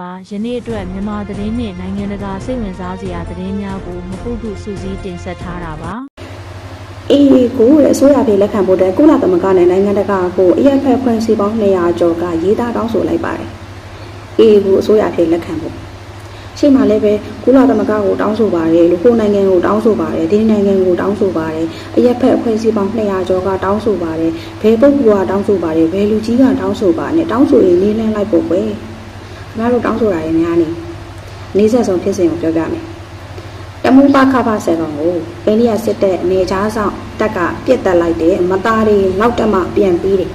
ပါယနေ့အတွက်မြန်မာသတင်းနှင့်နိုင်ငံတကာစိတ်ဝင်စားစရာသတင်းများကိုမပုတ်တုစူးစီးတင်ဆက်ထားတာပါအေးကိုရဲ့အစိုးရပြည်လက်ခံဖို့တဲ့ကုလသမဂ္ဂနဲ့နိုင်ငံတကာကိုအရက်ဖက်ဖွဲ့စည်းပေါင်း200ကျော်ကရေးသားတောင်းဆိုလိုက်ပါတယ်။အေးကိုအစိုးရပြည်လက်ခံဖို့ရှေ့မှာလည်းပဲကုလသမဂ္ဂကိုတောင်းဆိုပါတယ်လူကိုနိုင်ငံကိုတောင်းဆိုပါတယ်ဒီနိုင်ငံကိုတောင်းဆိုပါတယ်အရက်ဖက်အဖွဲ့အစည်းပေါင်း200ကျော်ကတောင်းဆိုပါတယ်ဘယ်ပုဂ္ဂိုလ်ကတောင်းဆိုပါတယ်ဘယ်လူကြီးကတောင်းဆိုပါနဲ့တောင်းဆိုရင်နေလင်းလိုက်ဖို့ပဲခ င်ဗျားတို့တောင်းဆိုတာရင်များနေနေဆက်ဆုံးဖြစ်စဉ်ကိုပြောပြမယ်တမူပခဖဆယ်ကောင်ကိုအိန္ဒိယစစ်တပ်အနေချားဆောင်တပ်ကပြစ်တက်လိုက်တယ်မသားတွေလောက်တက်မှပြန်ပြီးတယ်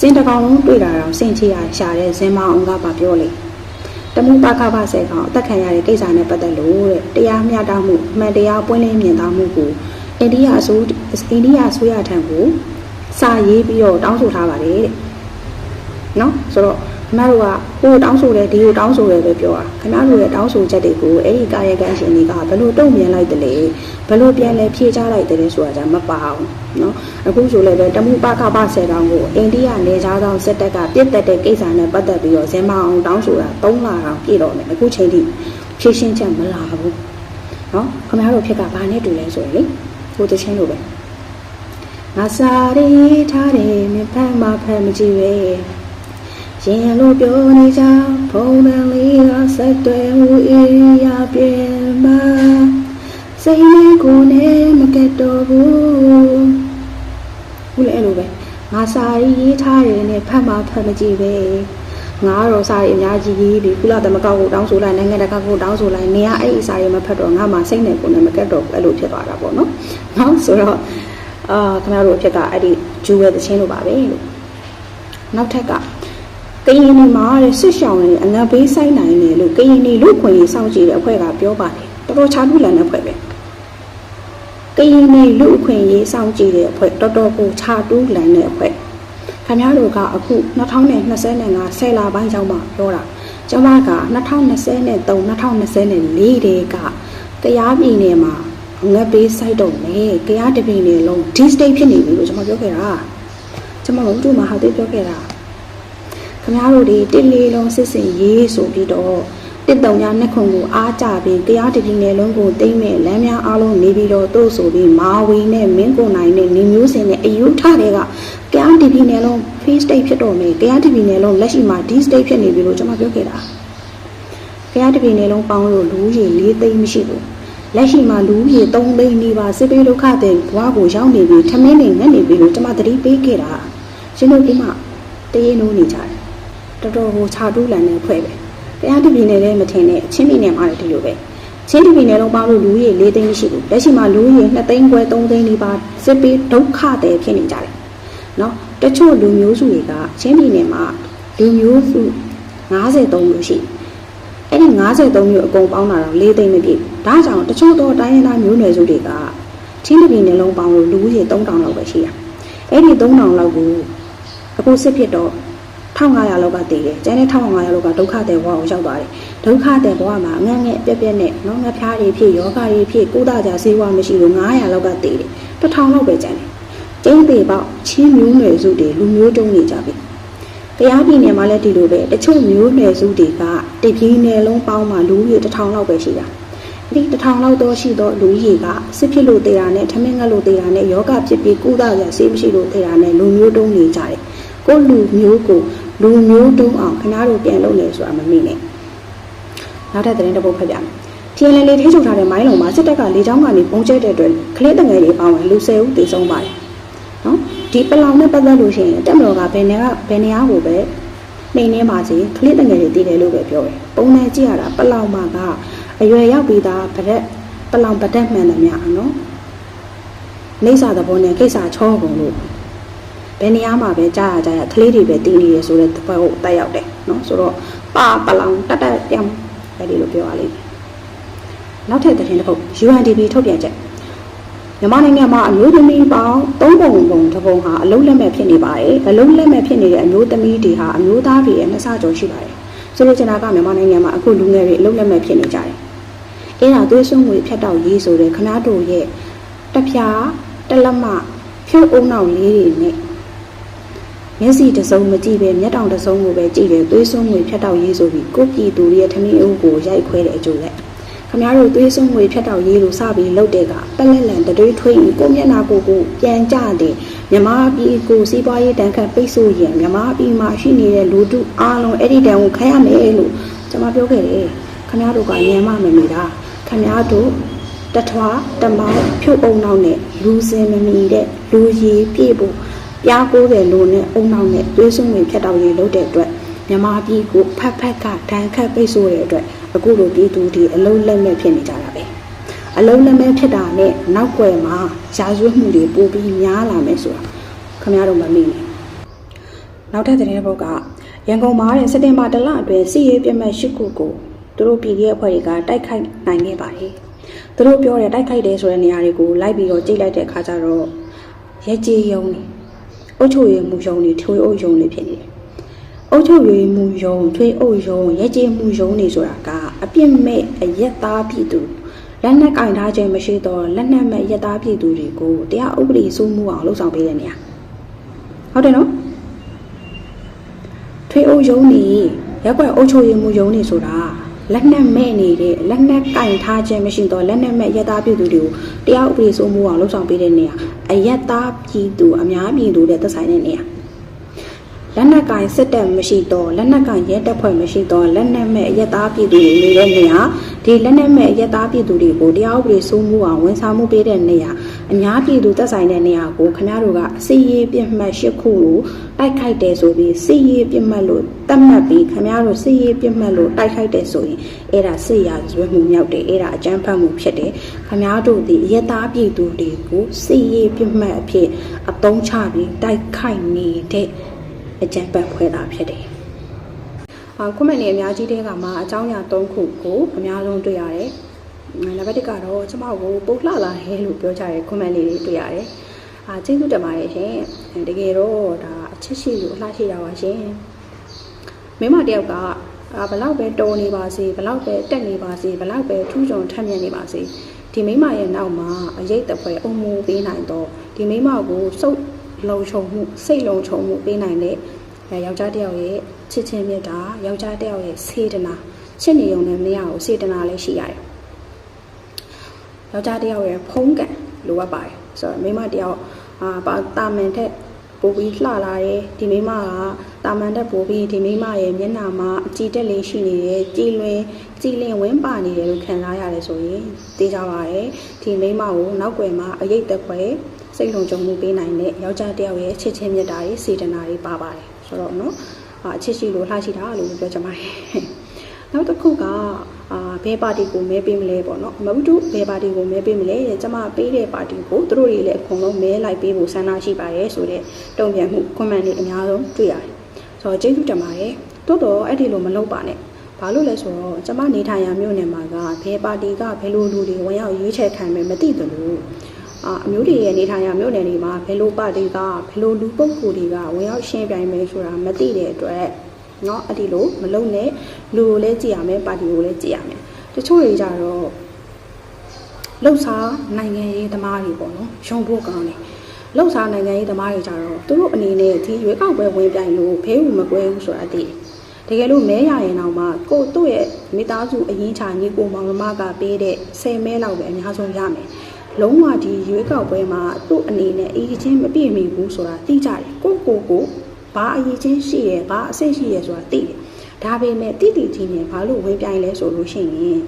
စင်တကောင်လုံးတွေ့တာတော့စင်ချရရှာတဲ့ဇင်မအောင်ကပါပြောလေတမူပခဖဆယ်ကောင်အသက်ခံရတဲ့ကိစ္စနဲ့ပတ်သက်လို့တဲ့တရားမျှတမှုအမှန်တရားပွင့်လင်းမြင်သာမှုကိုအိန္ဒိယအစိုးအိန္ဒိယအစိုးရထံကိုစာရေးပြီးတော့တောင်းဆိုထားပါတယ်တဲ့နော်ဆိုတော့ ခင်ဗျားတို့ကကိုယ်တောင်းဆိုတယ်ဒီကိုတောင်းဆိုတယ်ပဲပြောတာခင်ဗျားတို့ရဲ့တောင်းဆိုချက်တွေကိုအဲ့ဒီကာယကံရှင်တွေကဘယ်လိုတုံ့ပြန်လိုက်တယ်လဲဘယ်လိုပြန်လဲဖြေချလိုက်တယ်လဲဆိုတာじゃမပါအောင်နော်အခုဆိုလည်းပဲတမှုပခပဆယ်တောင်းကိုအိန္ဒိယနေသားဆောင်စစ်တပ်ကပြစ်တက်တဲ့ကိစ္စနဲ့ပတ်သက်ပြီးတော့ဇင်မအောင်တောင်းဆိုတာ၃လအောင်ပြည့်တော့မယ်အခုချိန်ထိဖြေရှင်းချက်မလာဘူးနော်ခင်ဗျားတို့ဖြစ်ကဘာနဲ့တူလဲဆိုရင်လေကိုတချင်းလိုပဲငါစာရီထားတယ်မဖတ်မဖတ်မကြည့်ပဲ ရင်လိုပြောနေကြဖုန်းတန်လေးကဆက်တွယ်မှုအေးရပြေမစိတ်နဲ့ကိုယ်နဲ့မကတ်တော့ဘူးဘူးလေအဲ့လိုပဲငါစာရီရေးထားတယ်နဲ့ဖတ်မှဖတ်မကြည့်ပဲငါတော့စာရီအများကြီးရေးပြီးကုလသမဂ္ဂကိုတောင်းဆိုလိုက်နိုင်ငံတကာကိုတောင်းဆိုလိုက်နေရအဲ့ဒီစာရီမဖတ်တော့ငါမှစိတ်နဲ့ကိုယ်နဲ့မကတ်တော့ဘူးအဲ့လိုဖြစ်သွားတာပေါ့နော်နော်ဆိုတော့အာခင်ဗျားတို့အဖြစ်ကအဲ့ဒီဂျူဝဲသချင်းလိုပါပဲလို့နောက်ထပ်က ကရင်နီမှာတဲ့ဆွရှောင်းနေအငတ်ဘေးဆိုင်နိုင်တယ်လို့ကရင်နီလူခွင့်ရေးစောင့်ကြည့်တဲ့အဖွဲ့ကပြောပါတယ်တော်တော်ချားထူးလန်တဲ့အဖွဲ့ပဲကရင်နီလူခွင့်ရေးစောင့်ကြည့်တဲ့အဖွဲ့တော်တော်ကိုချားထူးလန်တဲ့အဖွဲ့ခင်ဗျားတို့ကအခု2025ဆယ်လပိုင်းကျောင်းမှာပြောတာကျောင်းမက2023 2024တေကတရားပြည်နယ်မှာအငတ်ဘေးစိုက်တော့မယ်တရားတပြည်နယ်လုံးဒီ state ဖြစ်နေပြီလို့ကျွန်မပြောခဲ့တာကျွန်မတို့တို့မှာဟာတေးပြောခဲ့တာ ခမားတို့ဒီတစ်လေးလုံးစစ်စင်ရေးဆိုပြီးတော့တစ်တုံညာနှစ်ခုကိုအားကြပြီးတရားတည်နယ်လုံးကိုတိမ့်မဲ့လမ်းများအားလုံးနေပြီးတော့တို့ဆိုပြီးမာဝီနဲ့မင်းကိုနိုင်နဲ့နေမျိုးစင်နဲ့အယူထတဲ့ကတရားတည်နယ်လုံး face state ဖြစ်တော့မယ်တရားတည်နယ်လုံးလက်ရှိမှာ D state ဖြစ်နေပြီလို့ကျွန်မပြောခဲ့တာတရားတည်နယ်လုံးပေါင်းလို့လူကြီး၄သိန်းမရှိဘူးလက်ရှိမှာလူကြီး၃သိန်းနေပါစစ်ပေးဒုက္ခတဲ့ဘွားကိုရောက်နေပြီထမင်းနေငတ်နေပြီလို့ကျွန်မသတိပေးခဲ့တာရှင်တို့ဒီမှာတရေနိုးနေကြတယ် တော်တော်ကိုခြာတူးလန်တဲ့ဖွဲ့ပဲတရားတပြည်နယ်လည်းမထင်နဲ့ချင်းပြည်နယ်မှာလည်းဒီလိုပဲချင်းပြည်နယ်လုံးပေါင်းလို့လူကြီး၄သိန်းရှိဘူးလက်ရှိမှာလူကြီး2သိန်းခွဲ3သိန်းလေးပါစစ်ပေးဒုက္ခတယ်ဖြစ်နေကြတယ်နော်တချို့လူမျိုးစုတွေကချင်းပြည်နယ်မှာလူမျိုးစု53မျိုးရှိအဲ့ဒီ53မျိုးအကုန်ပေါင်းတာတော့၄သိန်းမပြည့်ဘူးဒါကြောင့်တချို့သောတိုင်းရင်းသားမျိုးနွယ်စုတွေကချင်းပြည်နယ်လုံးပေါင်းလို့လူကြီး3000လောက်ပဲရှိတာအဲ့ဒီ3000လောက်ကိုအခုစစ်ဖြစ်တော့ 1500လောက်ကတည်တယ်။ကျန်တဲ့1500လောက်ကဒုက္ခတဲ့ဘဝကိုရောက်သွားတယ်။ဒုက္ခတဲ့ဘဝမှာအငတ်ငဲ့ပြက်ပြက်နဲ့နော်ငါဖျားတွေဖြစ်ယောဂတွေဖြစ်ကုသကြဆေးဝါးမရှိလို့900လောက်ကတည်တယ်။1000လောက်ပဲကျန်တယ်။ကျင်းသေးပေါက်ချင်းမျိုးနွယ်စုတွေလူမျိုးတုံးနေကြပြီ။တရားပြည်နယ်မှာလည်းဒီလိုပဲတချို့မျိုးနွယ်စုတွေကတပြည်နယ်လုံးပေါင်းမှာလူကြီး1000လောက်ပဲရှိတာ။ဒီ1000လောက်တော့ရှိတော့လူကြီးကစစ်ဖြစ်လို့တရားနဲ့ထမင်းငတ်လို့တရားနဲ့ယောဂဖြစ်ပြီးကုသကြဆေးမရှိလို့တရားနဲ့လူမျိုးတုံးနေကြတယ်။ကိုယ်လူမျိုးကို လူမျိုးတုံးအောင်ခင်ဗျားတို့ပြန်လုပ်နေဆိုတာမမေ့နဲ့နောက်ထပ်သတင်းတစ်ပုဒ်ဖတ်ပြမယ်ထီလန်လေးထိချုပ်ထားတဲ့မိုင်းလုံးမှာစစ်တပ်ကလေကြောင်းကနေပုံကျဲတဲ့အတွက်ကလေးတငယ်တွေပေါင်းဝင်လူ၁၀ဦးသေဆုံးပါတယ်နော်ဒီပလောင်နဲ့ပတ်သက်လို့ရှိရင်တက်မတော်ကဘယ်နေကဘယ်နေရာကိုပဲနှိမ်နှင်းပါစေကလေးတငယ်တွေတည်တယ်လို့ပဲပြောတယ်ပုံနဲ့ကြည့်ရတာပလောင်မှာကအရွယ်ရောက်ပြီးသားဗရက်ပလောင်ဗတက်မှန်တယ်များနော်နေစာသဘောနဲ့ကိစ္စချောကုန်လို့ ဘယ်နေရာမှာပဲကြားရကြရကလေးတွေပဲတည်နေရဆိုတဲ့ဘက်ကိုတက်ရောက်တယ်နော်ဆိုတော့ပါပလောင်တက်တက်ပြောင်းအဲ့ဒီလိုပြောရလိမ့်မယ်နောက်ထပ်သတင်းတစ်ပုဒ် UNDP ထုတ်ပြန်ချက်မြန်မာနိုင်ငံမှာအမျိုးသမီးပေါင်း၃ပုံပုံတစ်ပုံဟာအလုံးလက်မဲ့ဖြစ်နေပါတယ်အလုံးလက်မဲ့ဖြစ်နေတဲ့အမျိုးသမီးတွေဟာအမျိုးသားတွေရဲ့နှစ်ဆကျော်ရှိပါတယ်ဆိုလိုချင်တာကမြန်မာနိုင်ငံမှာအခုလူငယ်တွေအလုံးလက်မဲ့ဖြစ်နေကြတယ်အဲ့ဒါသွေးစွန်းငွေဖြတ်တောက်ရေးဆိုတဲ့ခနာတို့ရဲ့တပြားတလက်မဖြုတ်အုံနောက်လေးတွေနဲ့ မျက်စိတစ်စုံမကြည့်ပဲမျက်တောင်တစ်စုံကိုပဲကြည့်တယ်သွေးစွန်းငွေဖြတ်တောက်ရေးဆိုပြီးကိုပြည်သူတွေရဲ့ထမင်းအုပ်ကိုရိုက်ခွဲတဲ့အကျိုးလက်ခမရတို့သွေးစွန်းငွေဖြတ်တောက်ရေးလို့စပြီးလုပ်တဲ့ကပက်လက်လန်တတွေးထွေးရင်ကိုမျက်နာကိုကိုပြန်ကြတယ်မြမပြည်ကိုစီးပွားရေးတန်ခတ်ပိတ်ဆို့ရင်မြမပြည်မှာရှိနေတဲ့လူတုအားလုံးအဲ့ဒီတန်ကိုခံရမယ်လို့ကျွန်မပြောခဲ့တယ်ခမရတို့ကညံမမမီတာခမရတို့တထွားတမောင်းဖြုတ်အောင်နောက်နဲ့လူစင်မမီတဲ့လူရည်ပြည့်ဖို့ ပြားကိုးတယ်လို့နဲ့အုံနောက်နဲ့သွေးစွန်းဝင်ဖြတ်တောက်ရေးလုပ်တဲ့အတွက်မြမပြည်ကိုဖက်ဖက်ကဒဏ်ခတ်ပိတ်ဆို့တဲ့အတွက်အခုလိုပြည်သူတွေအလုံးလက်မဲ့ဖြစ်နေကြတာပဲအလုံးလက်မဲ့ဖြစ်တာနဲ့နောက်ွယ်မှာရာဇဝတ်မှုတွေပိုပြီးများလာမယ်ဆိုတာခင်ဗျားတို့မမေ့နဲ့နောက်ထပ်သတင်းပုတ်ကရန်ကုန်မှာတဲ့စက်တင်ဘာတလအတွင်းစီရေးပြတ်မဲ့ရှစ်ခုကိုသူတို့ပြည်ရဲ့အဖွဲ့တွေကတိုက်ခိုက်နိုင်ခဲ့ပါတယ်သူတို့ပြောတဲ့တိုက်ခိုက်တယ်ဆိုတဲ့နေရာတွေကိုလိုက်ပြီးတော့ကြိတ်လိုက်တဲ့အခါကျတော့ရဲကြီးယုံနေ အုတ်ချုပ်ရည်မူယုံတွေထွေးအုပ်ယုံတွေဖြစ်နေတယ်။အုတ်ချုပ်ရည်မူယုံထွေးအုပ်ယုံရဲကြီးမူယုံတွေဆိုတာကအပြစ်မဲ့အရက်သားပြည်သူလက်နက်ကင်ထားခြင်းမရှိတော့လက်နက်မဲ့ရက်သားပြည်သူတွေကိုတရားဥပဒေစိုးမှုအောင်လှုပ်ဆောင်ပေးတဲ့နေရာ။ဟုတ်တယ်နော်။ထွေးအုပ်ယုံတွေရက်ွက်အုတ်ချုပ်ရည်မူယုံတွေဆိုတာ လက်နက်မဲ့နေတဲ့လက်နက်ကင်ထားခြင်းမရှိတော့လက်နက်မဲ့ရက်သားပြည်သူတွေကိုတရားဥပဒေစိုးမှုအောင်လှုပ်ဆောင်ပေးတဲ့နေရာအရက်သားပြည်သူအများပြည်သူတဲ့သက်ဆိုင်တဲ့နေရာလက်နက်ကင်စစ်တပ်မရှိတော့လက်နက်ကင်ရဲတပ်ဖွဲ့မရှိတော့လက်နက်မဲ့အရက်သားပြည်သူတွေနေတဲ့နေရာ ဒီလက်နက်မဲ့အရက်သားပြည်သူတွေကိုတရားဥပဒေစိုးမှုအောင်ဝန်ဆောင်မှုပေးတဲ့နေရာအများပြည်သူသက်ဆိုင်တဲ့နေရာကိုခင်ဗျားတို့ကစီရေးပြစ်မှတ်၈ခုကိုတိုက်ခိုက်တယ်ဆိုပြီးစီရေးပြစ်မှတ်လို့တတ်မှတ်ပြီးခင်ဗျားတို့စီရေးပြစ်မှတ်လို့တိုက်ခိုက်တယ်ဆိုရင်အဲ့ဒါစစ်ရာဇဝတ်မှုမြောက်တယ်အဲ့ဒါအကြမ်းဖက်မှုဖြစ်တယ်ခင်ဗျားတို့ဒီအရက်သားပြည်သူတွေကိုစီရေးပြစ်မှတ်အဖြစ်အသုံးချပြီးတိုက်ခိုက်နေတဲ့အကြမ်းဖက်ဖွဲ့တာဖြစ်တယ် အာကွန်မန့်တွေအများကြီးတဲကမှာအကြောင်းအရာ၃ခုကိုအများဆုံးတွေ့ရတယ်။နံပါတ်1ကတော့ကျမကိုပို့လှလာတယ်လို့ပြောကြတဲ့ကွန်မန့်လေးတွေတွေ့ရတယ်။အာကျေးဇူးတင်ပါတယ်ရှင်။တကယ်တော့ဒါအချစ်ရှိလို့အလှရှိတာပါရှင်။မိမတယောက်ကအာဘလောက်ပဲတော်နေပါစေဘလောက်ပဲတက်နေပါစေဘလောက်ပဲထူးချွန်ထက်မြက်နေပါစေဒီမိမရဲ့နောက်မှာအရေးတပွဲအုံမိုးပေးနိုင်တော့ဒီမိမကိုစုပ်လုံခြုံမှုစိတ်လုံခြုံမှုပေးနိုင်တဲ့အဲ ယောက်ျားတစ်ယောက်ရဲ့ချစ်ချင်းမြတ်တာယောက်ျားတစ်ယောက်ရဲ့စေတနာချစ်နေုံနဲ့မရဘူးစေတနာလည်းရှိရတယ်ယောက်ျားတစ်ယောက်ရဲ့ဖုံးကန်လိုအပ်ပါတယ်ဆိုတော့မိမတစ်ယောက်အာပါတာမန်ထက်ပိုပြီးလှလာတယ်ဒီမိမကတာမန်တက်ပိုပြီးဒီမိမရဲ့မျက်နှာမှာအကြည်တက်လေးရှိနေတယ်ကြည်လွင်ကြည်လင်ဝင်းပါနေတယ်လို့ခံစားရတယ်ဆိုရင်သိကြပါရဲ့ဒီမိမကိုနောက်ွယ်မှာအရေးတက်ပွဲစိတ်လုံခြုံမှုပေးနိုင်တဲ့ယောက်ျားတစ်ယောက်ရဲ့ချစ်ချင်းမြတ်တာတွေစေတနာတွေပါပါတယ် ဆိုတော့နော်အာအချစ်ရှိလို့လှရှိတာလို့ပြောချင်ပါတယ်နောက်တစ်ခုကအာဘယ်ပါတီကိုမဲပေးမလဲပေါ့နော်မဟုတ်ဘူးဘယ်ပါတီကိုမဲပေးမလဲတဲ့ကျမပေးတဲ့ပါတီကိုသူတို့တွေလည်းအကုန်လုံးမဲလိုက်ပေးဖို့ဆန္ဒရှိပါတယ်ဆိုတဲ့တုံ့ပြန်မှု comment တွေအများဆုံးတွေ့ရတယ်ဆိုတော့ကျေးဇူးတင်ပါတယ်တိုးတော့အဲ့ဒီလိုမလုပ်ပါနဲ့ဘာလို့လဲဆိုတော့ကျမနေထိုင်ရာမြို့နယ်မှာကဘယ်ပါတီကဘယ်လိုလူတွေဝင်ရောက်ရွေးချယ်ခံမယ်မသိသလို အာအမျိုးတွေရဲ့နေထိုင်ရာမြို့နယ်တွေမှာဘယ်လိုပါတီကဘယ်လိုလူပုဂ္ဂိုလ်တွေကဝင်ရောက်ရှင်းပြိုင်မယ်ဆိုတာမသိတဲ့အတွက်เนาะအဲ့ဒီလိုမလုံးနဲ့လူကိုလည်းကြည့်ရမယ်ပါတီကိုလည်းကြည့်ရမယ်တချို့တွေကြတော့လှုပ်ရှားနိုင်ငံရေးသမားတွေပေါ့နော်ရုံဖို့ကောင်းတယ်လှုပ်ရှားနိုင်ငံရေးသမားတွေကြတော့သူတို့အနေနဲ့ဒီရွေးကောက်ပွဲဝင်ပြိုင်လို့ဖေးဦးမကွဲဘူးဆိုတာသိတယ်တကယ်လို့မဲရရင်တော့မှကို့သူ့ရဲ့မိသားစုအရင်ချာညီကိုမောင်မကပေးတဲ့10မဲလောက်ပဲအများဆုံးရမယ် လုံးဝဒီရွေးကောက်ပွဲမှာသူ့အနေနဲ့အရေးချင်းမပြည့်မီဘူးဆိုတာသိကြတယ်ကိုကိုကိုဘာအရေးချင်းရှိရဲဘာအစိတ်ရှိရဲဆိုတာသိတယ်ဒါပေမဲ့တိတိချင်းနဲ့ဘာလို့ဝင်ပြိုင်လဲဆိုလို့ရှိရင်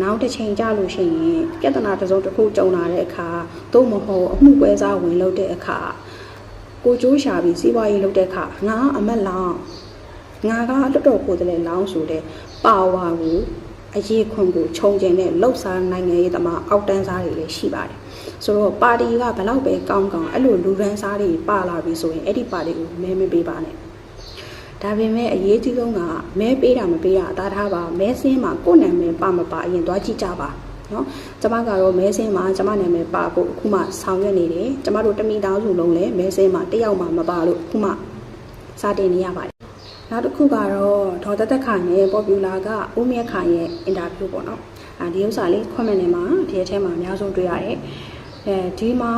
နောက်တစ်ချိန်ကြာလို့ရှိရင်ပြဿနာတစ်စုံတစ်ခုကြုံလာတဲ့အခါသို့မဟုတ်အမှုပွဲစားဝင်လုပ်တဲ့အခါကိုကျိုးရှာပြီးစီးပွားရေးလုပ်တဲ့အခါငါအမက်လောင်ငါကလွတ်တော်ကိုယ်တည်းလောင်းဆိုတဲ့ပါဝါကို အရေးခွန်ကိုခြုံကျင်တဲ့လှုပ်ရှားနိုင်ငံရေးသမားအောက်တန်းစားတွေလည်းရှိပါတယ်ဆိုတော့ပါတီကဘလောက်ပဲကောင်းကောင်းအဲ့လိုလူရန်စားတွေပါလာပြီဆိုရင်အဲ့ဒီပါတီကိုမဲမပေးပါနဲ့ဒါပေမဲ့အရေးကြီးဆုံးကမဲပေးတာမပေးတာအသာထားပါမဲစင်းမှာကိုယ့်နာမည်ပါမပါအရင်သွားကြည့်ကြပါနော်ကျမကတော့မဲစင်းမှာကျမနာမည်ပါဖို့အခုမှဆောင်ရွက်နေတယ်ကျမတို့တမိသားစုလုံးလည်းမဲစင်းမှာတယောက်မှမပါလို့အခုမှစတင်နေရပါတယ် နောက်တစ်ခုကတော့ဒေါ်တက်တက်ခိုင်ရဲ့ပေါ်ပူလာကဦးမြတ်ခိုင်ရဲ့အင်တာဗျူးပေါ့နော်အဲဒီဥစ္စာလေး comment ထဲမှာဒီအထဲမှာအများဆုံးတွေ့ရတယ်အဲဒီမှာ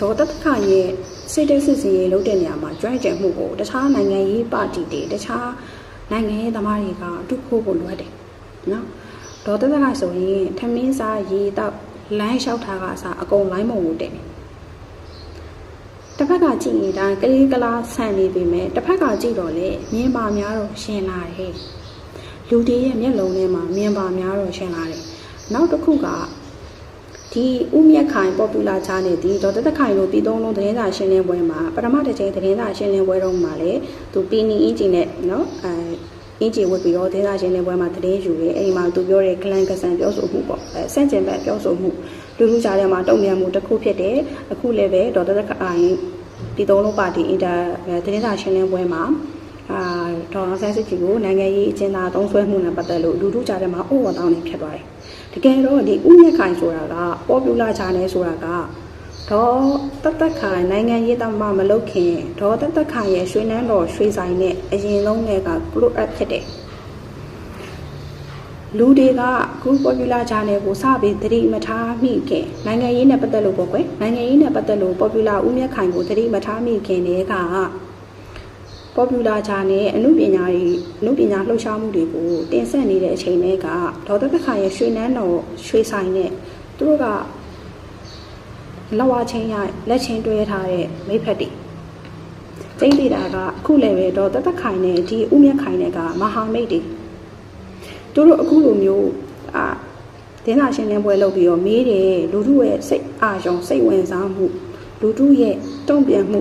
ဒေါ်တက်တက်ခိုင်ရဲ့စိတ်တက်စစ်စီရေးလုပ်တဲ့နေရာမှာကျွမ်းကျင်မှုကိုတခြားနိုင်ငံရေးပါတီတွေတခြားနိုင်ငံရေးသမားတွေကအတုခိုးဖို့လိုအပ်တယ်နော်ဒေါ်တက်တက်ကဆိုရင်ထမင်းစားရေးတော့လမ်းလျှောက်ထားကအစားအကုန်လိုင်းမုံကိုတင်တယ် တစ်ဖက်ကကြည့်ရင်ဒါကလေးကလားဆန်နေပြီမဲ့တစ်ဖက်ကကြည့်တော့လေမြင်ပါများတော့ရှင်လာတယ်လူတွေရဲ့မျက်လုံးထဲမှာမြင်ပါများတော့ရှင်လာတယ်နောက်တစ်ခုကဒီဥမြက်ခိုင် popular channel ဒီဒေါ်တက်တခိုင်တို့ပြည်သုံးလုံးသတင်းစာရှင်းလင်းပွဲမှာပထမတစ်ချိန်သတင်းစာရှင်းလင်းပွဲတော့မှာလေသူပီနီအင်ဂျင်နဲ့နော်အဲအင်ဂျင်ဝတ်ပြီးတော့သတင်းစာရှင်းလင်းပွဲမှာသတင်းယူရဲအဲ့ဒီမှာသူပြောတဲ့ clan ကဆန်ပြောဆိုမှုပေါ့အဲစန့်ကျင်ဘက်ပြောဆိုမှု လူလူကြားထဲမှာတုံ့ပြန်မှုတစ်ခုဖြစ်တယ်အခုလည်းပဲဒေါ်တက်တခိုင်ပြည်သုံးလုံးပါတီအင်တာသတင်းစာရှင်းလင်းပွဲမှာအာဒေါ်အောင်ဆန်းစုကြည်ကိုနိုင်ငံရေးအကျဉ်းသားသုံးဆွဲမှုနဲ့ပတ်သက်လို့လူလူကြားထဲမှာအိုးဝတောင်းနေဖြစ်သွားတယ်တကယ်တော့ဒီဥမြင့်ခိုင်ဆိုတာက popular channel ဆိုတာကဒေါ်တက်တက်ခိုင်နိုင်ငံရေးသမားမလုပ်ခင်ဒေါ်တက်တက်ခိုင်ရဲ့ရွှေနန်းတော်ရွှေဆိုင်နဲ့အရင်ဆုံးကက close up ဖြစ်တယ် လူတွေကအခု popular channel ကိုစပြီးသတိမထားမိခင်နိုင်ငံရေးနဲ့ပတ်သက်လို့ပေါ့ကွယ်နိုင်ငံရေးနဲ့ပတ်သက်လို့ popular ဥမြင့်ခိုင်ကိုသတိမထားမိခင်တည်းက popular channel အမှုပညာတွေအမှုပညာလှုပ်ရှားမှုတွေကိုတင်ဆက်နေတဲ့အချိန်တွေကဒေါ်သက်သက်ခါရဲ့ရွှေနန်းတော်ရွှေဆိုင်နဲ့သူတို့ကလောက်ဝချင်းရလက်ချင်းတွဲထားတဲ့မိဖက်တွေကျိန်းသေးတာကအခုလည်းပဲဒေါ်သက်သက်ခိုင်နဲ့ဒီဥမြတ်ခိုင်နဲ့ကမဟာမိတ်တွေ သူတို့အခုလိုမျိုးအာဒင်းသာရှင်းလင်းပွဲလုပ်ပြီးတော့မေးတယ်လူထုရဲ့စိတ်အာရုံစိတ်ဝင်စားမှုလူထုရဲ့တုံ့ပြန်မှု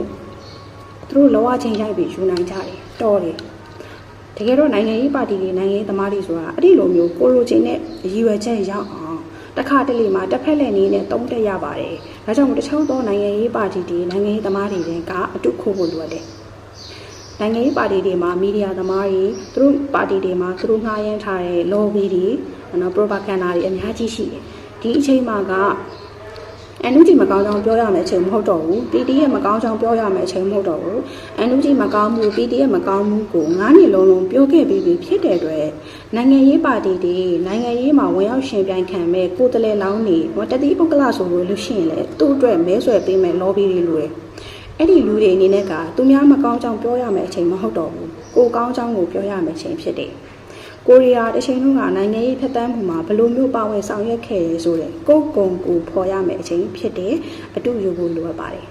သူတို့လောကချင်းရိုက်ပြီးယူနိုင်ကြတယ်တော်တယ်တကယ်တော့နိုင်ငံရေးပါတီတွေနိုင်ငံရေးသမားတွေဆိုတာအဲ့ဒီလိုမျိုးကိုလိုချင်းနဲ့ရည်ရွယ်ချက်ရောက်အောင်တစ်ခါတလေမှာတစ်ဖက်လက်နေနဲ့တုံးတက်ရပါတယ်ဒါကြောင့်မို့တချို့သောနိုင်ငံရေးပါတီတွေနိုင်ငံရေးသမားတွေကအတုခိုးဖို့လိုအပ်တယ် နိုင်ငံရေးပါတီတွေမှာမီဒီယာသမားတွေသူတို့ပါတီတွေမှာသူတို့ငှားရမ်းထားတဲ့ lobby တွေနော် propaganda တွေအများကြီးရှိတယ်ဒီအချိန်မှာကအန်နူဂျီမကောင်းကြောင်ပြောရမယ့်အချိန်မဟုတ်တော့ဘူး PT ရဲ့မကောင်းကြောင်ပြောရမယ့်အချိန်မဟုတ်တော့ဘူးအန်နူဂျီမကောင်းမှု PT ရဲ့မကောင်းမှုကို9နှစ်လုံးလုံးပြောခဲ့ပြီးပြီဖြစ်တဲ့အတွက်နိုင်ငံရေးပါတီတွေနိုင်ငံရေးမှာဝင်ရောက်ရှင်ပြိုင်ခံမဲ့ကိုယ်တလဲလောင်းနေဟောတတိပုဂ္ဂလဆိုလို့လို့ရှိရင်လေသူ့အတွက်မဲဆွယ်ပေးမဲ့ lobby တွေလိုတယ် အဲ့ဒီလူတွေအနေနဲ့ကသူများမကောင်းကြောင်ပြောရမယ့်အချိန်မဟုတ်တော့ဘူးကိုကောင်းကြောင်ကိုပြောရမယ့်အချိန်ဖြစ်တယ်ကိုရီးယားတစ်ချိန်လုံးကနိုင်ငံရေးဖက်တမ်းမှုမှာဘယ်လိုမျိုးပါဝင်ဆောင်ရွက်ခဲ့ရဲဆိုတဲ့ကိုယ်ကုံကိုဖော်ရမယ့်အချိန်ဖြစ်တယ်အတူယူဖို့လိုအပ်ပါတယ်